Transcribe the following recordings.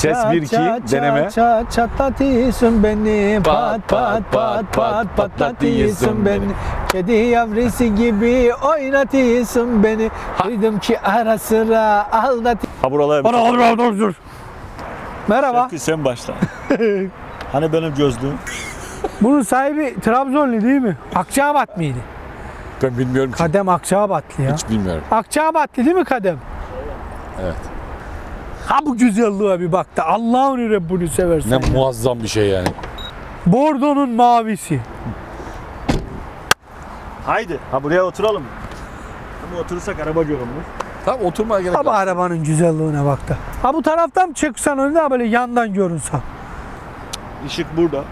Ses Çat, 1 2 çat, deneme. Çat çat çatlatıyorsun beni pat pat pat pat patlatıyorsun beni Kedi yavrusu gibi oynatıyorsun beni Duydum ki ara sıra aldat Ha buralar. Bana dur dur Merhaba Şevki sen başla. hani benim gözlüğüm? Bunun sahibi Trabzonlu değil mi? Akçabat mıydı? Ben bilmiyorum ki. Kadem Akçabatlı ya Hiç bilmiyorum. Akçabatlı değil mi Kadem? Evet. Ha bu güzelliğe bir bak da Allah'ın Rabbini seversen. Ne ya. muazzam bir şey yani. Bordo'nun mavisi. Haydi. Ha buraya oturalım. Ama oturursak araba görünmüş. Tamam oturmaya gerek yok. arabanın güzelliğine bak da. Ha bu taraftan mı çıksan önüne böyle yandan görünsen. Işık burada.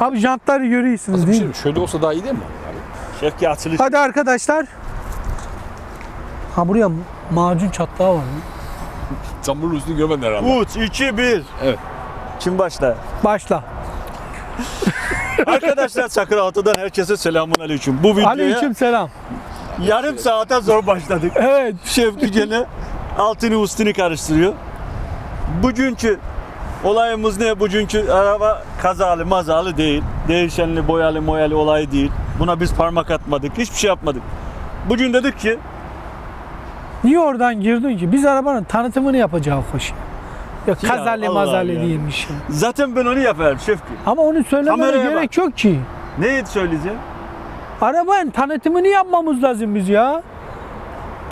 Abi jantları görüyorsunuz Nasıl değil şey mi? Şöyle olsa daha iyi değil mi? Abi? Şevki açılış. Hadi arkadaşlar. Ha buraya macun çatlağı var mı? Çamurun üstünü görmedin herhalde. 3, 2, 1. Evet. Kim başla? Başla. Arkadaşlar Çakır Altı'dan herkese selamun aleyküm. Bu videoya Aleyküm selam. yarım saate zor başladık. Evet. Şevki gene altını üstünü karıştırıyor. Bugünkü olayımız ne? Bugünkü araba kazalı mazalı değil. Değişenli boyalı moyalı olay değil. Buna biz parmak atmadık. Hiçbir şey yapmadık. Bugün dedik ki Niye oradan girdin ki? Biz arabanın tanıtımını yapacağız hoş. Ya Ya kazalı Allah mazalı ya. değilmiş. ya. zaten ben onu yaparım Şevki. Ama onu söylemene Kameraya gerek yok ki. Ne söyleyeceğim? Arabanın tanıtımını yapmamız lazım biz ya.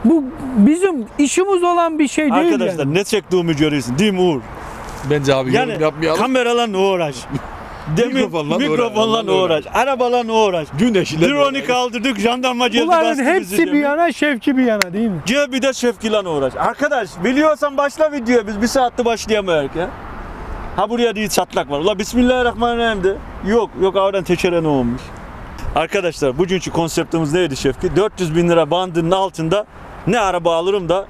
Bu bizim işimiz olan bir şey değil Arkadaşlar yani. ne çektiğimi görüyorsun değil mi Uğur? Bence abi Yani yorum yapmayalım. kameralarla uğraş. Demin Mikrofonla mikrofonla uğraş. uğraş. Arabalarla uğraş. Güneş ile Drone'u kaldırdık, jandarma geldi Bunların hepsi bir yana, Şevki bir yana değil mi? Gel bir de Şevki'yle uğraş. Arkadaş biliyorsan başla videoya biz bir saatte başlayamayız ya. Ha buraya değil çatlak var. Ula Bismillahirrahmanirrahim de. Yok yok oradan teşere ne olmuş. Arkadaşlar bugünkü konseptimiz neydi Şevki? 400 bin lira bandının altında ne araba alırım da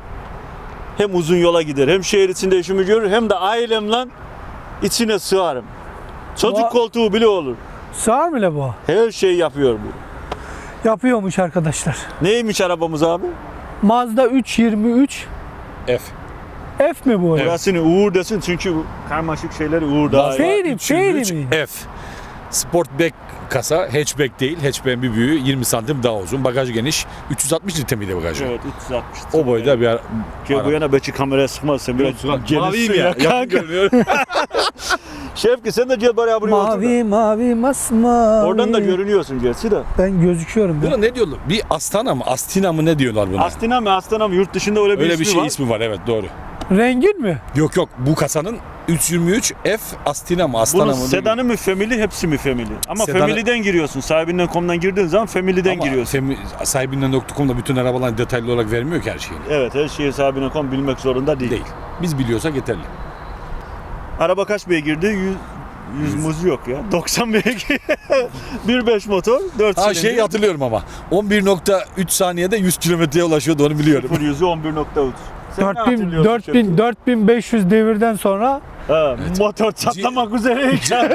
hem uzun yola gider hem şehir içinde işimi görür hem de ailemle içine sığarım. Çocuk Bu- koltuğu bile olur. Mı la bu? Her şeyi yapıyor bu. Yapıyormuş arkadaşlar. Neymiş arabamız abi? Mazda 323 F. F mi bu? Evet. Burasını Uğur desin çünkü bu karmaşık şeyleri Uğur daha iyi. Feyri, Feyri 303 mi? F. Sportback kasa, hatchback değil. Hatchback'in bir büyüğü 20 santim daha uzun. Bagaj geniş. 360 litre miydi bagajı? Evet 360. O boyda bir ara... Ki bu yana belki kameraya sıkmazsın biraz Maviyim genişsin ya. kanka. Yakın görünüyor. Şevki sen de gel buraya buraya otur. da. Mavi mavi masmavi. Oradan da görünüyorsun gerçi de. Ben gözüküyorum. Buna ne diyorlar? Bir Astana mı? Astina mı ne diyorlar buna? Astina mı Astana mı yurt dışında öyle bir Öyle ismi bir şey var. ismi var evet doğru. Rengin mi? Yok yok bu kasanın 323 F Astina mı Astana Bunun mı? sedanı mı family hepsi mi family? Ama Sedanı- family'den giriyorsun. Sahibinden komdan girdiğin zaman family'den Ama giriyorsun. Femi, sahibinden.com'da bütün arabalar detaylı olarak vermiyor ki her şeyini. Evet her şeyi sahibinden kom bilmek zorunda değil. Değil. Biz biliyorsak yeterli. Araba kaç beygirdi? 100 100 muz yok ya. 90 beygir. 1.5 motor, 4 Ha şey hatırlıyorum ama 11.3 saniyede 100 kilometreye ulaşıyordu onu biliyorum. Full yüzü 11.3. Sen ne 4000, hatırlıyorsun 4000, Şevki? 4500 devirden sonra Ha, motor çatlamak üzereyken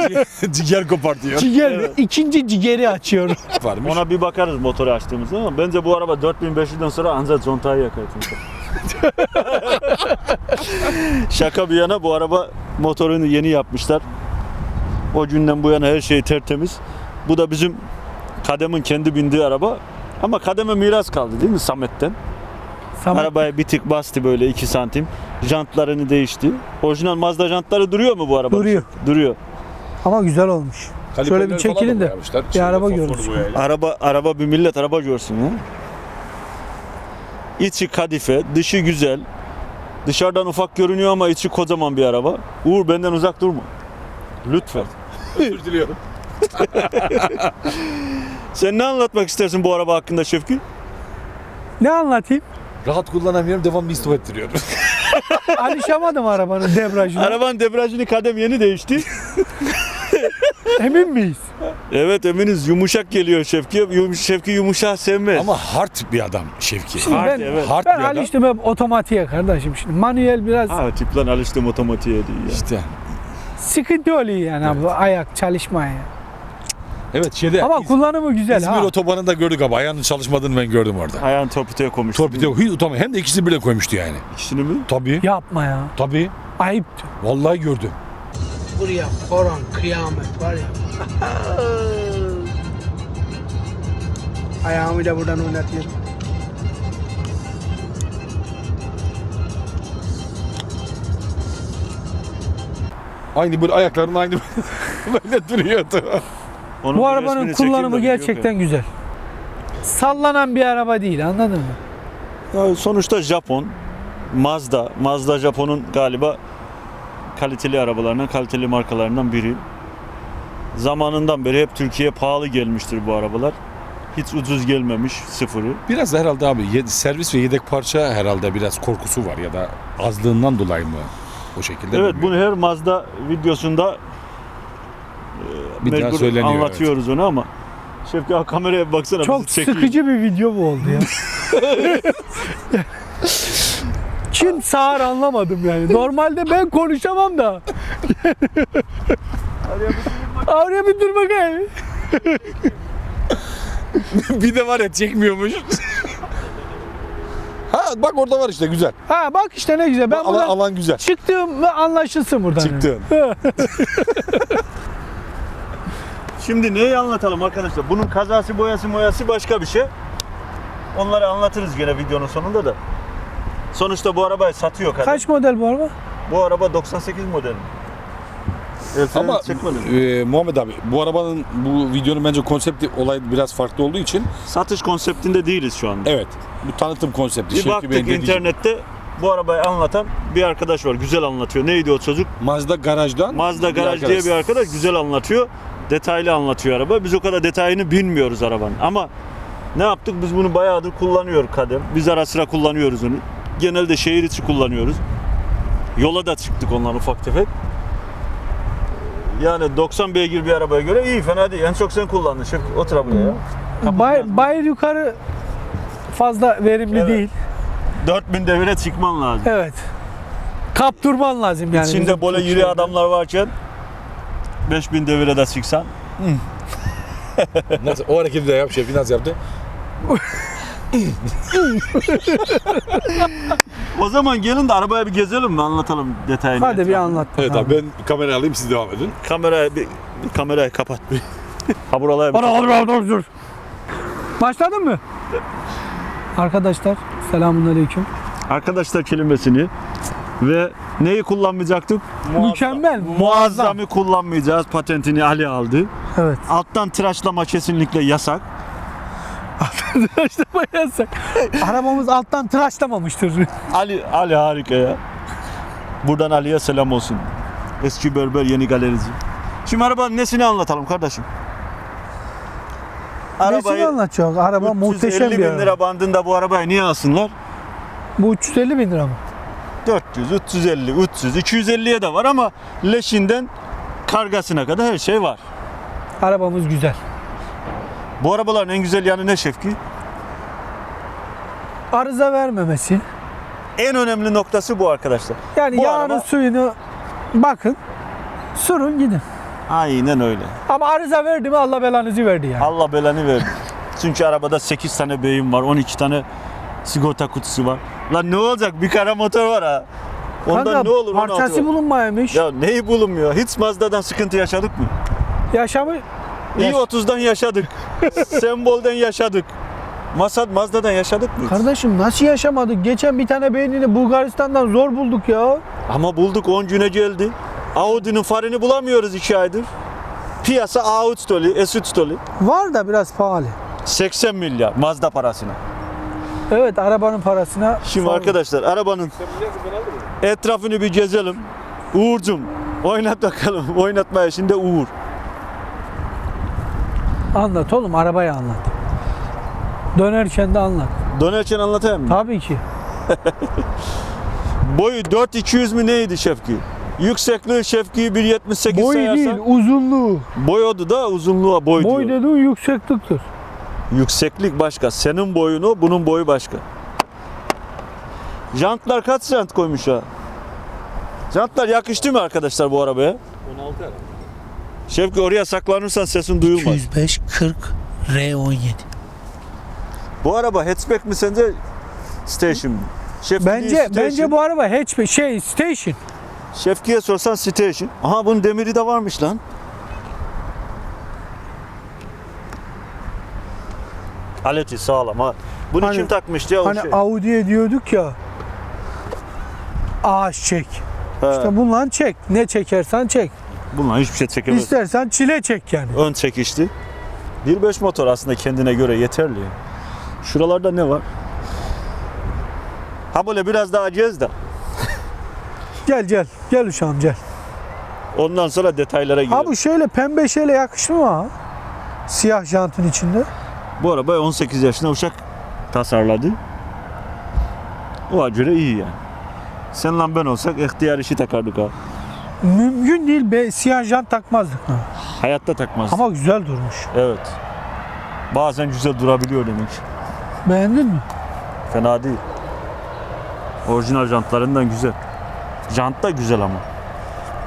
Ciğer kopartıyor. ciger, Evet. ikinci cigeri açıyorum. Varmış. ona bir bakarız motoru açtığımızda ama bence bu araba 4500'den sonra ancak contayı yakar çünkü. Şaka bir yana bu araba motorunu yeni yapmışlar. O günden bu yana her şey tertemiz. Bu da bizim Kadem'in kendi bindiği araba. Ama Kadem'e miras kaldı değil mi Samet'ten? Samet, Arabaya bir tık bastı böyle 2 santim. Jantlarını değişti. Orijinal Mazda jantları duruyor mu bu araba? Duruyor. Duruyor. ama güzel olmuş. Şöyle bir çekilin de bir araba görsün. Araba araba bir millet araba görsün ya. İçi kadife, dışı güzel. Dışarıdan ufak görünüyor ama içi kocaman bir araba. Uğur benden uzak durma. Lütfen. Özür diliyorum. Sen ne anlatmak istersin bu araba hakkında Şevki? Ne anlatayım? Rahat kullanamıyorum devamlı istop ettiriyor. Alışamadım arabanın debriyajına. Arabanın debriyajını kadem yeni değişti. Emin miyiz? evet eminiz yumuşak geliyor Şevki. Yum, Şevki yumuşak sevmez. Ama hard bir adam Şevki. Şimdi Hard, ben, evet. Hard ben bir adam. alıştım hep otomatiğe kardeşim şimdi. Manuel biraz Ha tiplen alıştım otomatiğe diye ya. İşte. sıkıntı oluyor yani abi ayak çalışmaya. Evet şeyde Ama İz- kullanımı güzel İzmir ha. otobanında gördük abi. Ayağının çalışmadığını ben gördüm orada. Ayağını torpidoya koymuş. Torpido hiç utanmıyor. Hem de ikisi bile koymuştu yani. İkisini mi? Tabii. Yapma ya. Tabii. Ayıptı. Vallahi gördüm. Buraya koran kıyamet var ya. Ayağımı da buradan oynatıyorum. Aynı böyle ayakların aynı böyle duruyordu. Onun Bu arabanın kullanımı gerçekten güzel. Sallanan bir araba değil anladın mı? Ya sonuçta Japon. Mazda. Mazda Japon'un galiba kaliteli arabalarından, kaliteli markalarından biri. Zamanından beri hep Türkiye'ye pahalı gelmiştir bu arabalar. Hiç ucuz gelmemiş sıfırı. Biraz da herhalde abi ye- servis ve yedek parça herhalde biraz korkusu var ya da azlığından dolayı mı o şekilde? Evet bilmiyorum. bunu her Mazda videosunda e, Bir daha mecbur söyleniyor, anlatıyoruz onu ama Şefki abi kameraya baksana Çok bizi çekiyor. sıkıcı bir video bu oldu ya. Kim sağır anlamadım yani. Normalde ben konuşamam da. Araya bir dur bakayım. bir de var ya çekmiyormuş. ha bak orada var işte güzel. Ha bak işte ne güzel. Ben alan, buradan alan güzel. çıktığım ve anlaşılsın buradan. Çıktın. Şimdi neyi anlatalım arkadaşlar? Bunun kazası boyası moyası başka bir şey. Onları anlatırız gene videonun sonunda da. Sonuçta bu arabayı satıyor kadın. Kaç model bu araba? Bu araba 98 model. El freni Ama e, Muhammed abi bu arabanın bu videonun bence konsepti olay biraz farklı olduğu için Satış konseptinde değiliz şu anda. evet bu tanıtım konsepti. Bir Şevki baktık Bey'in dediği internette bu arabayı anlatan bir arkadaş var. Güzel anlatıyor. Neydi o çocuk? Mazda garajdan Mazda Garaj diye bir arkadaş güzel anlatıyor. Detaylı anlatıyor araba. Biz o kadar detayını bilmiyoruz arabanın. Ama ne yaptık? Biz bunu bayağıdır kullanıyoruz kadem. Biz ara sıra kullanıyoruz onu. Genelde şehir içi kullanıyoruz. Yola da çıktık ondan ufak tefek. Yani 90 beygir bir arabaya göre iyi fena değil. En çok sen kullandın. Şık otur buraya ya. Bay, bayır yukarı fazla verimli Evet. değil. 4000 devire çıkman lazım. Evet. Kapturman lazım yani. İçinde böyle Türk yürü adamlar varken 5000 devire de çıksan. Nasıl, o hareketi de yap Şevki nasıl yaptı? O zaman gelin de arabaya bir gezelim mi anlatalım detayını. Hadi bir anlat. Evet abi ben kamerayı alayım siz devam edin. Kamerayı bir, bir kamerayı kapat bir. ha buralara bir Dur, dur, dur, dur. Başladın mı? Arkadaşlar selamun aleyküm. Arkadaşlar kelimesini ve neyi kullanmayacaktık? Mükemmel. Muazzamı kullanmayacağız. Patentini Ali aldı. Evet. Alttan tıraşlama kesinlikle yasak. Tıraşlama yasak. Arabamız alttan tıraşlamamıştır. Ali Ali harika ya. Buradan Ali'ye selam olsun. Eski berber yeni galerici. Şimdi arabanın nesini anlatalım kardeşim? Nesini anlatacak? Araba muhteşem 350 bir bin araba. lira bandında bu arabayı niye alsınlar? Bu 350 bin lira mı? 400, 350, 300, 250'ye de var ama leşinden kargasına kadar her şey var. Arabamız güzel. Bu arabaların en güzel yanı ne Şefki? Arıza vermemesi. En önemli noktası bu arkadaşlar. Yani Bu yağını araba- suyunu bakın. Sürün gidin. Aynen öyle. Ama arıza verdi mi Allah belanızı verdi yani. Allah belanı verdi. Çünkü arabada 8 tane beyin var, 12 tane sigorta kutusu var. Lan ne olacak? Bir kara motor var ha. Ondan Kanka, ne olur? parçası 16 var. bulunmayamış. Ya neyi bulunmuyor? Hiç Mazda'dan sıkıntı yaşadık mı? Yaşamı İyi 30'dan yaşadık. Sembolden yaşadık. Masad Mazda'dan yaşadık mı? Kardeşim nasıl yaşamadık? Geçen bir tane beynini Bulgaristan'dan zor bulduk ya. Ama bulduk 10 güne geldi. Audi'nin farını bulamıyoruz 2 aydır. Piyasa A3 dolu, S3 dolu. Var da biraz pahalı. 80 milyar Mazda parasına. Evet arabanın parasına. Şimdi sor- arkadaşlar arabanın etrafını bir gezelim. Uğur'cum oynat bakalım. Oynatmaya şimdi Uğur. Anlat oğlum arabayı anlat. Dönerken de anlat. Dönerken anlatayım mı? Tabii ki. Boyu 4200 mü neydi Şefki? Yüksekliği Şefki 1.78 Boy sayarsan. değil uzunluğu. Boyodu da uzunluğa boy, Boy diyor. dediğin yüksekliktir. Yükseklik başka. Senin boyunu, bunun boyu başka. Jantlar kaç jant koymuş ha? Jantlar yakıştı mı arkadaşlar bu arabaya? 16 herhalde. Şevki oraya saklanırsan sesin duyulmaz. 205 40 R17. Bu araba hatchback mi sence station mı? Şevki Bence değil, station. bence bu araba hatchback şey station. Şevki'ye sorsan station. Aha bunun demiri de varmış lan. Aleti sağlam ha. Bunu Hani- kim takmıştı ya o Hani şey? Audi'ye diyorduk ya. Ağaç çek. He, İşte bundan çek. Ne çekersen çek. Bununla hiçbir şey çekemez. İstersen çile çek yani. Ön çekişli. 1.5 motor aslında kendine göre yeterli. Şuralarda ne var? Ha böyle biraz daha acıyız da. Gel gel. Gel uşağım gel. Ondan sonra detaylara girelim. Ha bu şöyle pembe şeyle yakıştı mı ha? Siyah jantın içinde. Bu araba 18 yaşında uşak tasarladı. O göre iyi yani. Sen lan ben olsak ihtiyar işi takardık ha. Mümkün değil be siyah jant takmazdık? Hayatta takmaz. Ama güzel durmuş. Evet. Bazen güzel durabiliyor demek. Beğendin mi? Fena değil. Orijinal jantlarından güzel. Jant da güzel ama.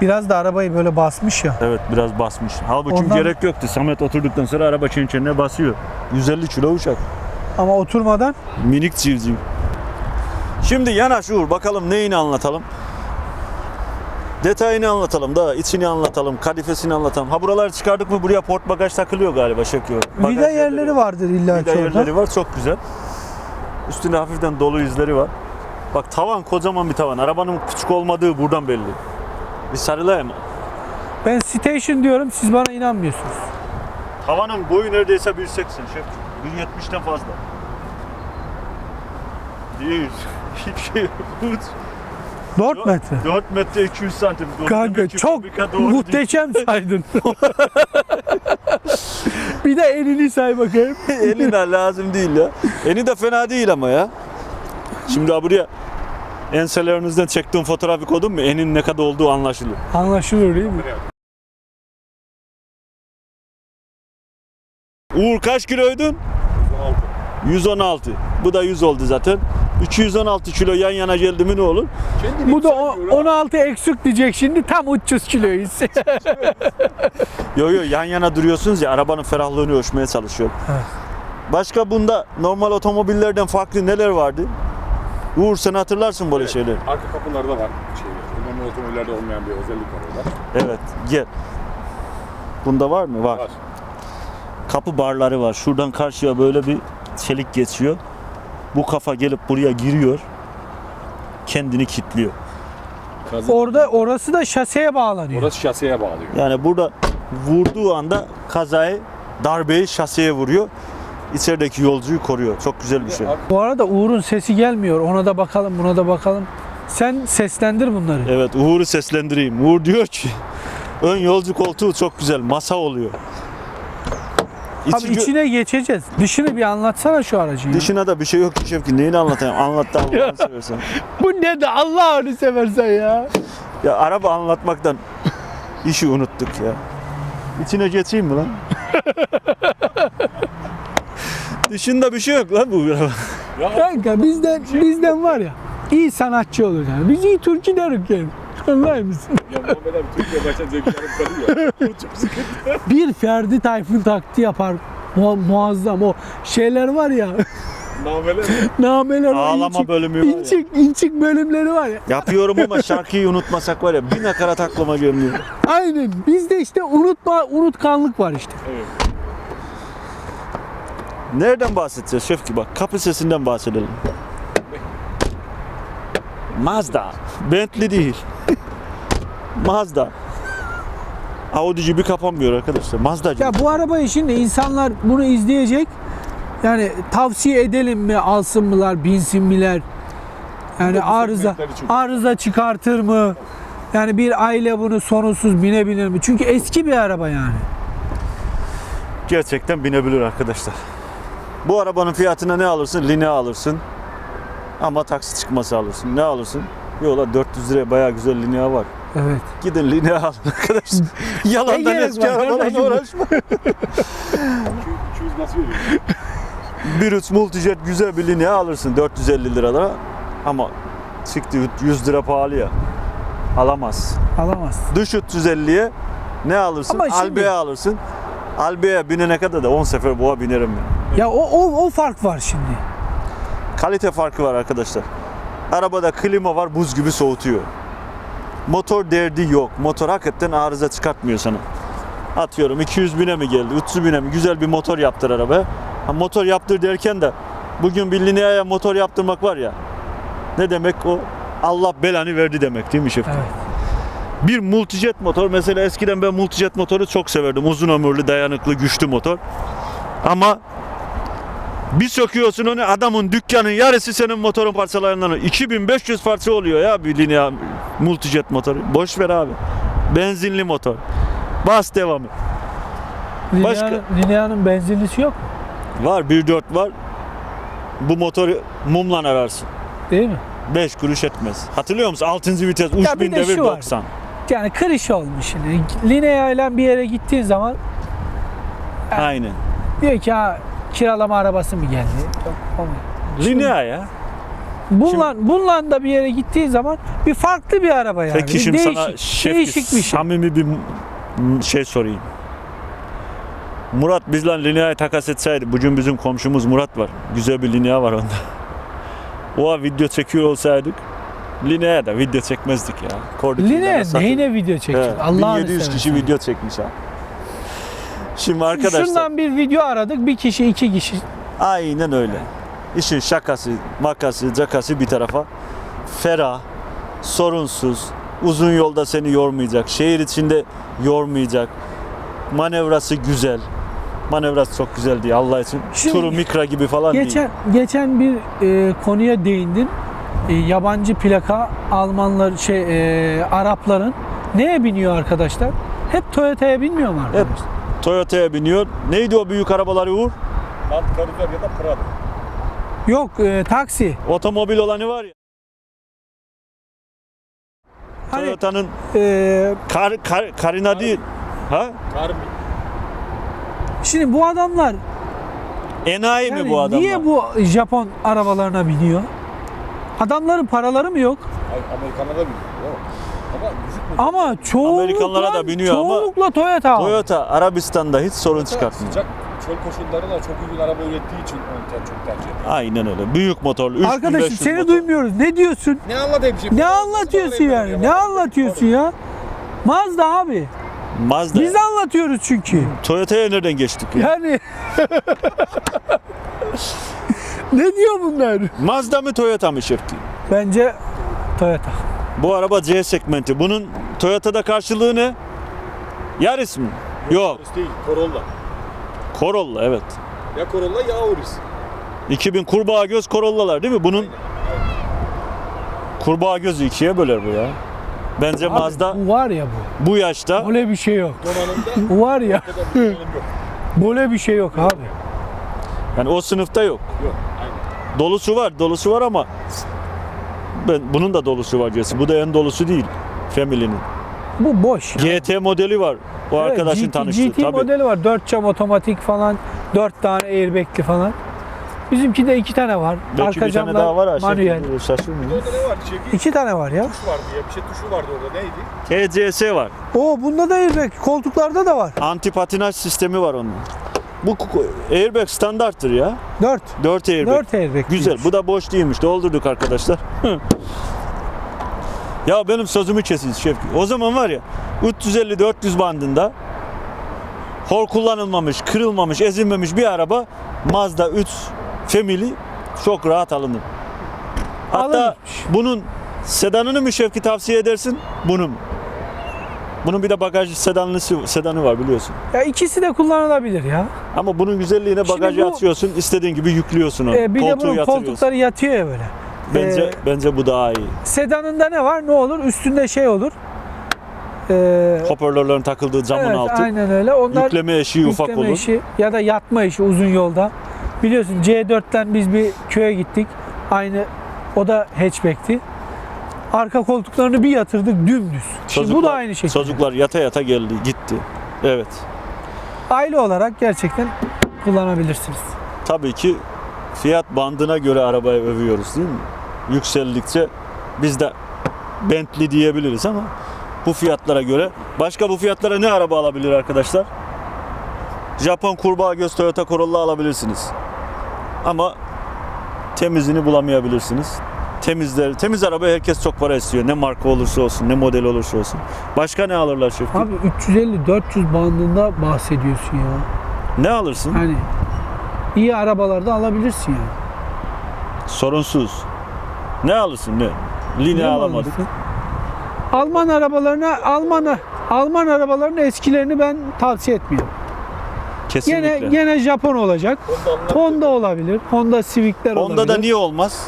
Biraz da arabayı böyle basmış ya. Evet biraz basmış. Halbuki Ondan- gerek yoktu. Samet oturduktan sonra araba çençenine basıyor. 150 kilo uçak. Ama oturmadan Minik civciv. Şimdi yanaş Uğur bakalım neyini anlatalım. Detayını anlatalım da içini anlatalım, kadifesini anlatalım. Ha buraları çıkardık mı buraya port bagaj takılıyor galiba Şevki. Bagaj vida yerleri vardır illa Vida ki orada. yerleri var çok güzel. Üstünde hafiften dolu izleri var. Bak tavan kocaman bir tavan. Arabanın küçük olmadığı buradan belli. Bir sarılayım? Ben station diyorum siz bana inanmıyorsunuz. Tavanın boyu neredeyse 1.80 şef. 1.70'ten fazla. Değil. Hiçbir şey yok. 4 metre. 4 metre 200 santim. Doğru Kanka ki çok fabrika doğru muhteşem saydın. bir de elini say bakayım. Eline lazım değil ya. Eni de fena değil ama ya. Şimdi ha buraya enselerinizden çektiğim fotoğrafı koydum mu enin ne kadar olduğu anlaşılıyor. Anlaşılır değil mi? Uğur kaç kiloydun? 116. Bu da 100 oldu zaten. 216 kilo yan yana geldi mi ne olur? Bu da o- 16 eksik diyecek şimdi tam 300 kiloyuz. Yo yo yan yana duruyorsunuz ya arabanın ferahlığını ölçmeye çalışıyor. Evet. Başka bunda normal otomobillerden farklı neler vardı? Uğur sen hatırlarsın böyle şeyler. Arka kapılarda var şeyler. Normal otomobillerde olmayan bir özellik var orada. Evet gel. Bunda var mı? Var. Var. Kapı barları var. Şuradan karşıya böyle bir çelik geçiyor. Bu kafa gelip buraya giriyor. Kendini kilitliyor. Kazı- Orada orası da şaseye bağlanıyor. Orası şaseye bağlıyor. Yani burada vurduğu anda kazayı, darbeyi şaseye vuruyor. İçerideki yolcuyu koruyor. Çok güzel bir şey. Bu arada Uğur'un sesi gelmiyor. Ona da bakalım, buna da bakalım. Sen seslendir bunları. Evet Uğur'u seslendireyim. Uğur diyor ki ön yolcu koltuğu çok güzel. Masa oluyor. İçi Abi içine geçeceğiz. Dışını bir anlatsana şu aracın. Dışına da bir şey yok ki Şevki. Neyini anlatayım? Anlat da Allah'ını seversen. Bu ne de Allah'ını seversen ya. Ya araba anlatmaktan işi unuttuk ya. İçine geçeyim mi lan? Dışında bir şey yok lan bu araba. Kanka bizden bizden var ya iyi sanatçı olur yani. Biz iyi türkü deriz yani. Anlar mısın? Ya Muhammed abi Türkiye baştan yarım kalıyor. Bu çok sıkıntı. Bir Ferdi Tayfun taktiği yapar. Mu- muazzam o şeyler var ya. Nameler. nameler var. Ağlama inçik, bölümü var ya. inçik, inçik bölümleri var ya. Yapıyorum ama şarkıyı unutmasak var ya bir nakarat aklıma gelmiyor. Aynen. Bizde işte unutma unutkanlık var işte. Nereden bahsedeceğiz Şefki bak kapı sesinden bahsedelim. Mazda. Bentley değil. Mazda. Audi gibi kapanmıyor arkadaşlar. Mazda gibi. Ya bu arabayı şimdi insanlar bunu izleyecek. Yani tavsiye edelim mi, alsın mılar, binsin miler? Yani arıza arıza çıkartır mı? Yani bir aile bunu sorunsuz binebilir mi? Çünkü eski bir araba yani. Gerçekten binebilir arkadaşlar. Bu arabanın fiyatına ne alırsın? Linea alırsın. Ama taksi çıkması alırsın. Ne alırsın? Yola 400 liraya bayağı güzel Linea var. Evet. Gidin Linea alın arkadaşlar. Yalandan eski arabalarla uğraşma. 200 nasıl veriyor? Bir üç multijet güzel bir Linea alırsın 450 liralara. Ama çıktı 100 lira pahalı ya. Alamaz. Alamaz. Düş 350'ye Ne alırsın? Ama şimdi- Albe'ye alırsın. Albe'ye binene kadar da 10 sefer boğa binerim ben. Ya o, o, o fark var şimdi. Kalite farkı var arkadaşlar. Arabada klima var buz gibi soğutuyor. Motor derdi yok. Motor hakikaten arıza çıkartmıyor sana. Atıyorum 200 bine mi geldi, 300 bine mi? Güzel bir motor yaptır arabaya. Ha, motor yaptır derken de bugün bir Linea'ya motor yaptırmak var ya. Ne demek o? Allah belanı verdi demek değil mi şef? Evet. Bir multijet motor. Mesela eskiden ben multijet motoru çok severdim. Uzun ömürlü, dayanıklı, güçlü motor. Ama bir söküyorsun onu adamın dükkanın yarısı senin motorun parçalarından. 2500 parça oluyor ya bir Linea multijet motoru. Boş ver abi. Benzinli motor. Bas devamı. Başka- Linea'nın benzinlisi yok? Var 1.4 var. Bu motoru mumla ararsın. Değil mi? 5 kuruş etmez. Hatırlıyor musun? 6. vites uç bin de devir şu var. 90. Yani kırış olmuş şimdi. Linea ile bir yere gittiğin zaman Aynen. diyor ki ha kiralama arabası mı geldi? Yok, olmuyor. Linea ya. Bununla, bununla da bir yere gittiğin zaman bir farklı bir araba yani. Peki şimdi değişik, sana şef değişik bir şey. samimi bir şey sorayım. Murat bizle Linea'yı takas etseydi, bugün bizim komşumuz Murat var. Güzel bir Linea var onda. O video çekiyor olsaydık, Linea'ya da video çekmezdik ya. Linea neyine video çekecek? Allah'ını 1700 kişi video çekmiş ha. Şimdi arkadaşlar Şundan bir video aradık. Bir kişi, iki kişi. aynen öyle. İşin şakası, makası, cakası bir tarafa. Ferah, sorunsuz, uzun yolda seni yormayacak, şehir içinde yormayacak. Manevrası güzel. Manevrası çok güzel diye Allah için. Şimdi- Turu Mikra gibi falan değil. Geçen geçen bir e, konuya değindin. E, yabancı plaka Almanlar şey e, Arapların neye biniyor arkadaşlar? Hep Toyota'ya binmiyor mu arkadaşlar? Toyota'ya biniyor. Neydi o büyük arabaları Uğur? Land Cruiser ya da Prado. Yok e, taksi. Otomobil olanı var ya. Hani Toyota'nın e, kar, kar, Karina değil. Ha? Karmi. şimdi bu adamlar Enayi yani mi bu adamlar? niye bu Japon arabalarına biniyor? Adamların paraları mı yok? Amerikanlara da biniyor. Ama çoğunlukla, Amerikanlara da biniyor ama çoğunlukla Toyota. Toyota Arabistan'da hiç sorun çıkartmıyor. Sıcak çöl koşullarında çok uygun araba ürettiği için onu ter- çok tercih ediyor. Aynen öyle. Büyük motorlu. 3500 Arkadaşım seni motor. duymuyoruz. Ne diyorsun? Ne anlatayım şimdi? Ne anlatıyorsun yani? Ne anlatıyorsun ya? Mazda abi. Mazda. Biz anlatıyoruz çünkü. Toyota'ya nereden geçtik ya? Yani Ne diyor bunlar? Mazda mı Toyota mı Şefki? Bence Toyota. Bu araba C segmenti. Bunun Toyota'da karşılığı ne? Yaris mi? Yok. Auris değil, Corolla. Corolla evet. Ya Corolla ya Auris. 2000 kurbağa göz Corolla'lar değil mi? Bunun kurbağa gözü ikiye böler bu ya. Bence Abi, Mazda Bu var ya bu. bu yaşta Böyle bir şey yok. Donanımda Bu var ya. donanım yok. Böyle bir şey yok abi. yani o sınıfta yok. Yok, aynen. Dolusu var, dolusu var ama ben bunun da dolusu var diyorsun. Bu da en dolusu değil. Family'nin. Bu boş. GT modeli var. O Evet, arkadaşın GT, tanıştığı. GT Tabii. modeli var. 4 cam otomatik falan. 4 tane airbag'li falan. Bizimki de 2 tane var. Belki Arka bir tane daha var ha. manuel. Şey, Şevki? 2 tane var ya. Tuş vardı ya. Bir şey tuşu vardı orada. Neydi? TCS var. Oo bunda da airbag. Koltuklarda da var. Anti patinaj sistemi var onun. Bu airbag standarttır ya. 4. 4 airbag. 4 airbag. Güzel. Bu da boş değilmiş. Doldurduk arkadaşlar. ya benim sözümü kesin Şevki. O zaman var ya 350-400 bandında hor kullanılmamış, kırılmamış, ezilmemiş bir araba Mazda 3 Family çok rahat alınır. Hatta Alınırmış. bunun sedanını mı Şevki tavsiye edersin? Bunu mu? Bunun bir de bagaj sedanlısı, sedanı var biliyorsun. Ya ikisi de kullanılabilir ya. Ama bunun güzelliğine Şimdi bagajı bu- atıyorsun, istediğin gibi yüklüyorsun onu. Ee, bir de Koltuğu bunun yatırıyorsun. koltukları yatıyor ya böyle. Bence Ee, bence bu daha iyi. Sedanında ne var? Ne olur? Üstünde şey olur. Ee, Hoparlörlerin takıldığı camın evet, altı. aynen öyle. Onlar Yükleme eşiği ufak yükleme olur. işi ya da yatma işi uzun yolda. Biliyorsun C4'ten biz bir köye gittik. Aynı o da hatchback'ti. Arka koltuklarını bir yatırdık dümdüz. Şimdi bu da aynı şekilde. Çocuklar yata yata geldi, gitti. Evet. Aile olarak gerçekten kullanabilirsiniz. Tabii ki fiyat bandına göre arabayı övüyoruz değil mi? Yükseldikçe biz de Bentley diyebiliriz ama bu fiyatlara göre. Başka bu fiyatlara ne araba alabilir arkadaşlar? Japon kurbağa göz Toyota Corolla alabilirsiniz. Ama temizini bulamayabilirsiniz. Temizler, temiz araba herkes çok para istiyor. Ne marka olursa olsun, ne model olursa olsun. Başka ne alırlar Şefki? Abi 350-400 bandında bahsediyorsun ya. Ne alırsın? Hani iyi arabalarda alabilirsin yani. Sorunsuz. Ne alırsın ne? Line Ne alamadık. alırsın? Alman arabalarına Alman Alman arabalarının eskilerini ben tavsiye etmiyorum. Kesinlikle. Gene gene Japon olacak. Honda olabilir. Honda Civic'ler olabilir. Honda'da niye olmaz?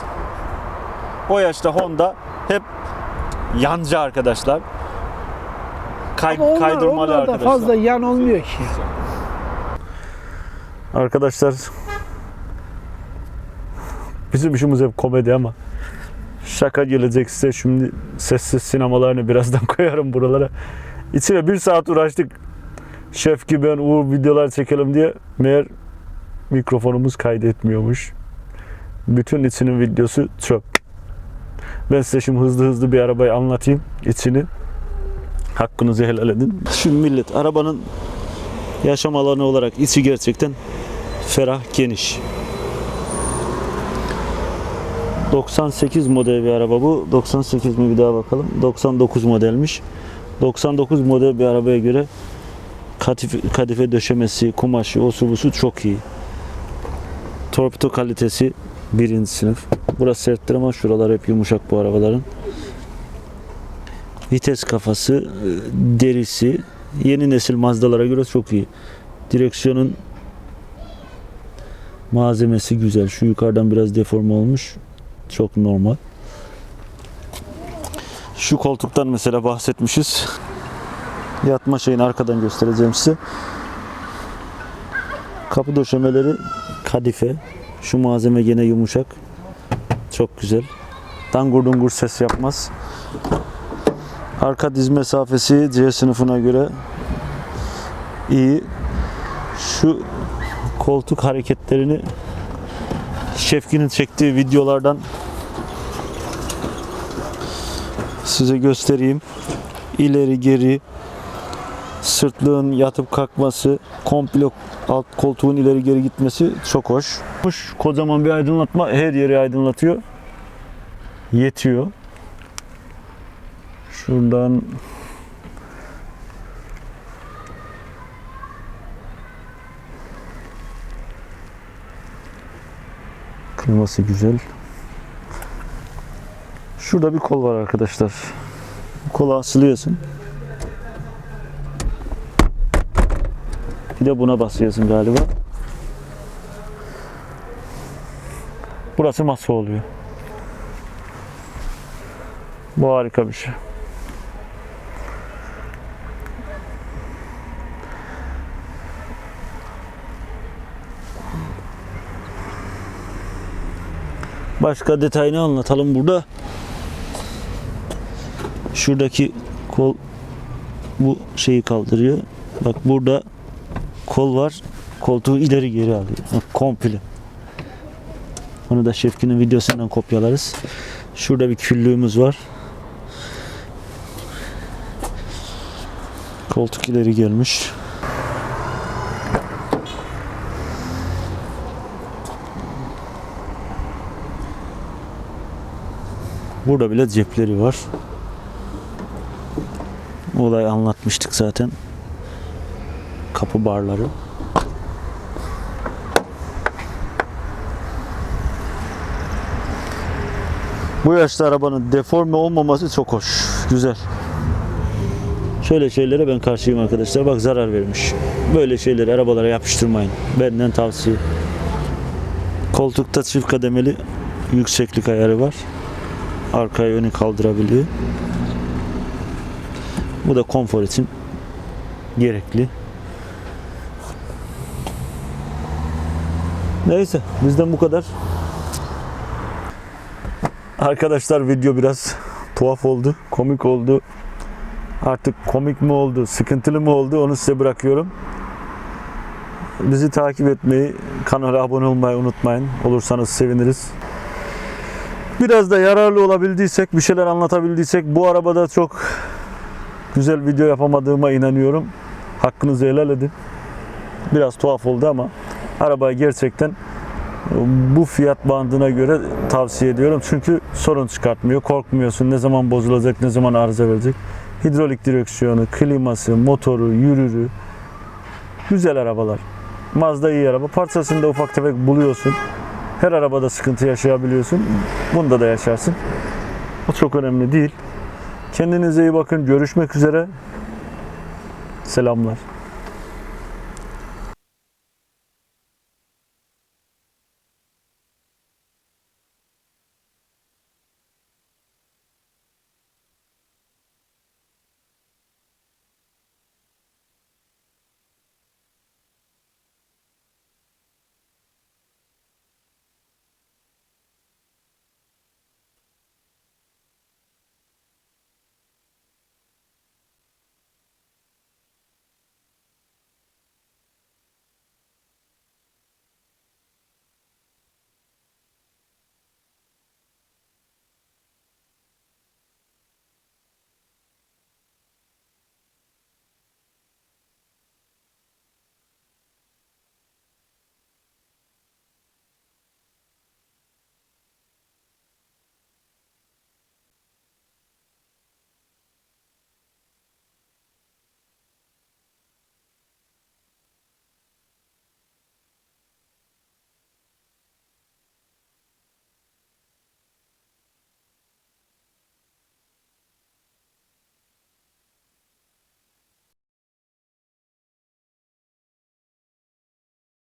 O yaşta Honda hep yancı arkadaşlar. Kay, onlar, kaydırmalı onlar da arkadaşlar. fazla yan olmuyor ki. Arkadaşlar bizim işimiz hep komedi ama şaka gelecek size şimdi sessiz sinemalarını birazdan koyarım buralara. İçine bir saat uğraştık. Şef gibi ben Uğur videolar çekelim diye meğer mikrofonumuz kaydetmiyormuş. Bütün içinin videosu çöp. Ben size şimdi hızlı hızlı bir arabayı anlatayım içini. Hakkınızı helal edin. Şimdi millet arabanın yaşam alanı olarak içi gerçekten ferah, geniş. 98 model bir araba bu. 98 mi bir daha bakalım. 99 modelmiş. 99 model bir arabaya göre kadife, kadife döşemesi, kumaşı, osu busu çok iyi. Torpido kalitesi birinci sınıf. Burası serttir ama şuralar hep yumuşak bu arabaların. Vites kafası, e, derisi yeni nesil Mazda'lara göre çok iyi. Direksiyonun malzemesi güzel. Şu yukarıdan biraz deforme olmuş. Çok normal. Şu koltuktan mesela bahsetmişiz. Yatma şeyini arkadan göstereceğim size. Kapı döşemeleri kadife. Şu malzeme gene yumuşak. Çok güzel. Dangur dungur ses yapmaz. Arka diz mesafesi C sınıfına göre iyi. Şu koltuk hareketlerini Şefki'nin çektiği videolardan size göstereyim. İleri geri sırtlığın yatıp kalkması, komple alt koltuğun ileri geri gitmesi çok hoş. Hoş, kocaman bir aydınlatma her yeri aydınlatıyor. Yetiyor. Şuradan Kliması güzel. Şurada bir kol var arkadaşlar. Kola asılıyorsun. Bir de buna basıyorsun galiba. Burası masa oluyor. Bu harika bir şey. Başka detayını anlatalım burada. Şuradaki kol bu şeyi kaldırıyor. Bak burada kol var. Koltuğu ileri geri alıyor. Komple. Onu da Şefki'nin videosundan kopyalarız. Şurada bir küllüğümüz var. Koltuk ileri gelmiş. Burada bile cepleri var. Olay anlatmıştık zaten. Kapı barları. Bu yaşta arabanın deforme olmaması çok hoş. Güzel. Şöyle şeylere ben karşıyım arkadaşlar. Bak zarar vermiş. Böyle şeyleri arabalara yapıştırmayın. Benden tavsiye. Koltukta çift kademeli yükseklik ayarı var. Arkaya önü kaldırabiliyor. Bu da konfor için gerekli. Neyse bizden bu kadar. Arkadaşlar video biraz tuhaf oldu, komik oldu. Artık komik mi oldu, sıkıntılı mı oldu onu size bırakıyorum. Bizi takip etmeyi, kanala abone olmayı unutmayın. Olursanız seviniriz. Biraz da yararlı olabildiysek, bir şeyler anlatabildiysek bu arabada çok Güzel video yapamadığıma inanıyorum. Hakkınızı helal edin. Biraz tuhaf oldu ama arabayı gerçekten bu fiyat bandına göre tavsiye ediyorum. Çünkü sorun çıkartmıyor. Korkmuyorsun ne zaman bozulacak, ne zaman arıza verecek. Hidrolik direksiyonu, kliması, motoru, yürürü. Güzel arabalar. Mazda iyi araba. Parçasında ufak tefek buluyorsun. Her arabada sıkıntı yaşayabiliyorsun. Bunda da yaşarsın. O çok önemli değil. Kendinize iyi bakın. Görüşmek üzere. Selamlar.